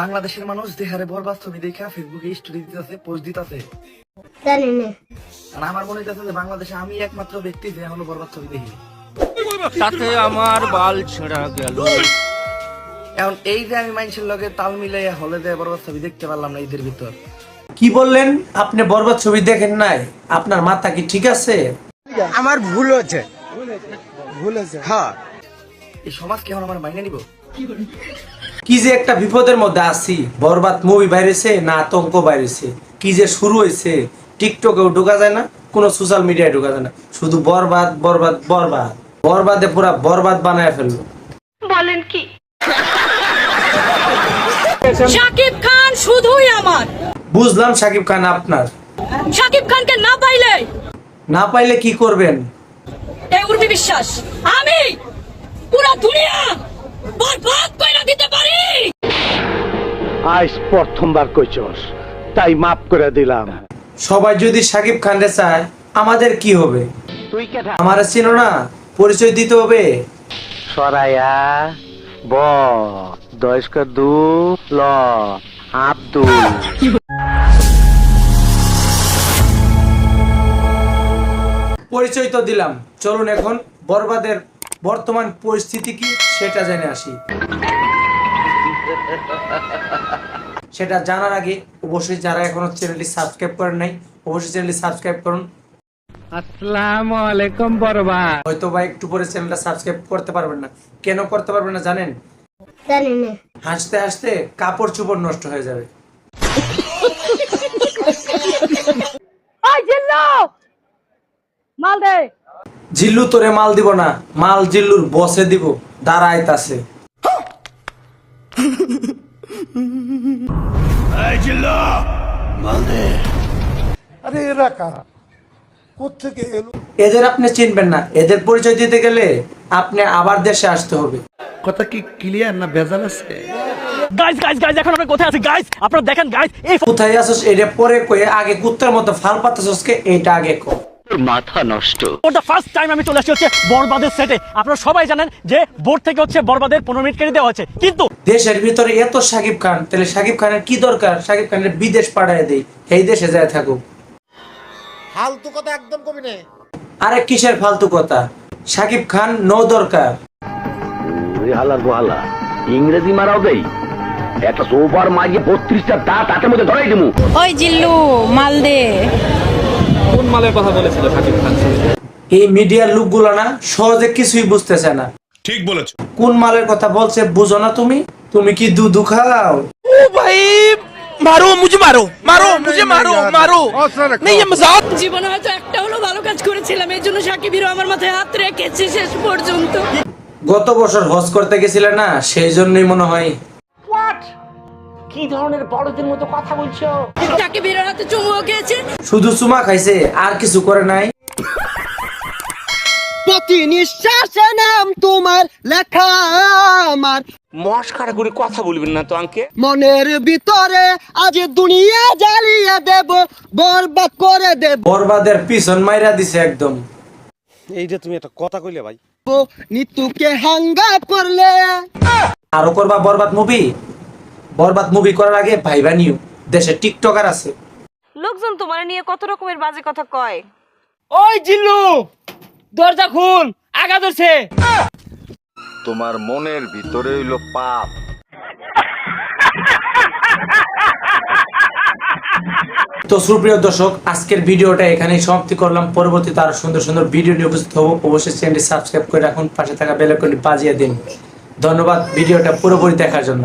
বাংলাদেশের মানুষ দেহারে বরবাদ ছবি দেখা ফেসবুকে স্টোরি দিতেছে পোস্ট দিতেছে। জানি না। আর আমার মনে হইতেছে যে বাংলাদেশে আমি একমাত্র ব্যক্তি যে এখনও বরবাদ ছবি দেখি। তাতে আমার বাল ছেঁড়া গেল। এখন এই যে আমি মানুষের লগে তাল মিলাইয়া হলে যে বরবাদ ছবি দেখতে পারলাম না ঈদের ভিতর। কি বললেন? আপনি বরবাদ ছবি দেখেন নাই? আপনার মাথা কি ঠিক আছে? আমার ভুল হচ্ছে ভুল হচ্ছে হ্যাঁ। এই সমাজ কেমন আমার মাইনে নিব? কি যে একটা বিপদের মধ্যে আছি বরবাদ মুভি বাইরেছে না আতঙ্ক বাইরেছে। কি যে শুরু হয়েছে টিকটকেও ঢোকা যায় না কোনো সোশ্যাল মিডিয়ায় ঢোকা যায় না। শুধু বরবাদ বরবাদ বরবাদ। বরবাদে পুরা বরবাদ বানায় ফেলল। বলেন কি? শাকিব খান শুধুই আমার। বুঝলাম সাকিব খান আপনার। শাকিব খানকে না পাইলে না পাইলে কি করবেন? এই উর্মি বিশ্বাস আমি পুরো দুনিয়া বরবাদ কইরা দিতে পারি আজ প্রথমবার কইছস তাই মাফ করে দিলাম। সবাই যদি সাকিব খানরে চায় আমাদের কি হবে? তুই কেটা আমার চিনো না পরিচয় দিতে হবে। সরাইয়া ব দয়স্ক দু ল আব্দুল। পরিচয় তো দিলাম। চলুন এখন বরবাদের বর্তমান পরিস্থিতি কি সেটা জেনে আসি। সেটা জানার আগে অবশ্যই যারা এখনও চ্যানেলটি সাবস্ক্রাইব করেন নাই অবশ্যই চ্যানেলটি সাবস্ক্রাইব করুন। আসসালামু আলাইকুম হয়তো বা একটু পরে চ্যানেলটা সাবস্ক্রাইব করতে পারবেন না। কেন করতে পারবেন না জানেন? জানি না। হাসতে হাসতে কাপড় চোপড় নষ্ট হয়ে যাবে। ওই জিল্লু! মাল দে। জিল্লু তোরে মাল দিব না মাল জিল্লুর বসে দিব দাঁড়াইতাছে। আরে এরা কারা? কোথেকে এলো? এদের আপনি চিনবেন না। এদের পরিচয় দিতে গেলে আপনি আবার দেশে আসতে হবে। কথা কি ক্লিয়ার না ভেজাল আছে? গাইস গাইস গাইস এখন আমরা কোথায় আছি? গাইস আপনারা দেখেন গাইস এই কোথায় আসছ এটা পরে কয়ে আগে কুত্তার মতো ফাল পাতাছকে এটা আগে কো ফর দ্য ফার্স্ট টাইম আমি চলে আসছি হচ্ছে বরবাদের সেটে আপনারা সবাই জানেন যে বোর্ড থেকে হচ্ছে বরবাদের পনেরো মিনিট কেটে দেওয়া কিন্তু দেশের ভিতরে এত সাকিব খান তাহলে সাকিব খানের কি দরকার? সাকিব খানের বিদেশ পাঠায় দেই এই দেশে যায় থাকুক। ফালতু কথা একদম কবি নে আরে কিসের ফালতু কথা? সাকিব খান নো দরকার। হালার গোহালা ইংরেজি মারাও দেই। একটা সোফার মাঝে বত্রিশটা দাঁত হাতের মধ্যে ধরাই দিমু। ওই জিল্লু মাল দে। এই মিডিয়ার লোকগুলো না সহজে কিছুই বুঝতেছে না। ঠিক বলেছ। কোন মালের কথা বলছে বুঝো না তুমি? তুমি কি দুধু খাও? জীবনে হয়তো একটা হলো ভালো কাজ করেছিলাম এই জন্য সাকিব আমার মাথায় হাত রেখেছে শেষ পর্যন্ত। গত বছর হজ করতে গেছিলে না? সেই জন্যই মনে হয় সাকিব হিরোর হাতে চুমুও খেয়েছে। শুধু চুমা খাইছে আর কিছু করে নাই। প্রতি নিঃশ্বাসে নাম তোমার লেখা আমার। মস্কারা করে কথা বলবেন না তো আঙ্কে। মনের ভিতরে আজ দুনিয়া জ্বালিয়ে দেব বরবাদ করে দেব। বরবাদের পিছন মাইরা দিছে একদম। এইটা তুমি একটা কথা কইলে ভাই। নিতুকে হাঙ্গা করলে। আরও করবা বরবাদ মুভি? বরবাদ মুভি করার আগে ভাইবা নিউ দেশে টিকটকার আছে। লোকজন তোমার নিয়ে কত রকমের বাজে কথা কয়? ওই জিল্লু! দরজা খুল আগা ধরছে। তোমার মনের ভিতরে হইল পাপ। তো সুপ্রিয় দর্শক আজকের ভিডিওটা এখানেই সমাপ্তি করলাম। পরবর্তীতে আরও সুন্দর সুন্দর ভিডিও নিয়ে উপস্থিত হব। অবশ্যই চ্যানেলটি সাবস্ক্রাইব করে রাখুন। পাশে থাকা বেল আইকনটি বাজিয়ে দিন। ধন্যবাদ ভিডিওটা পুরোপুরি দেখার জন্য।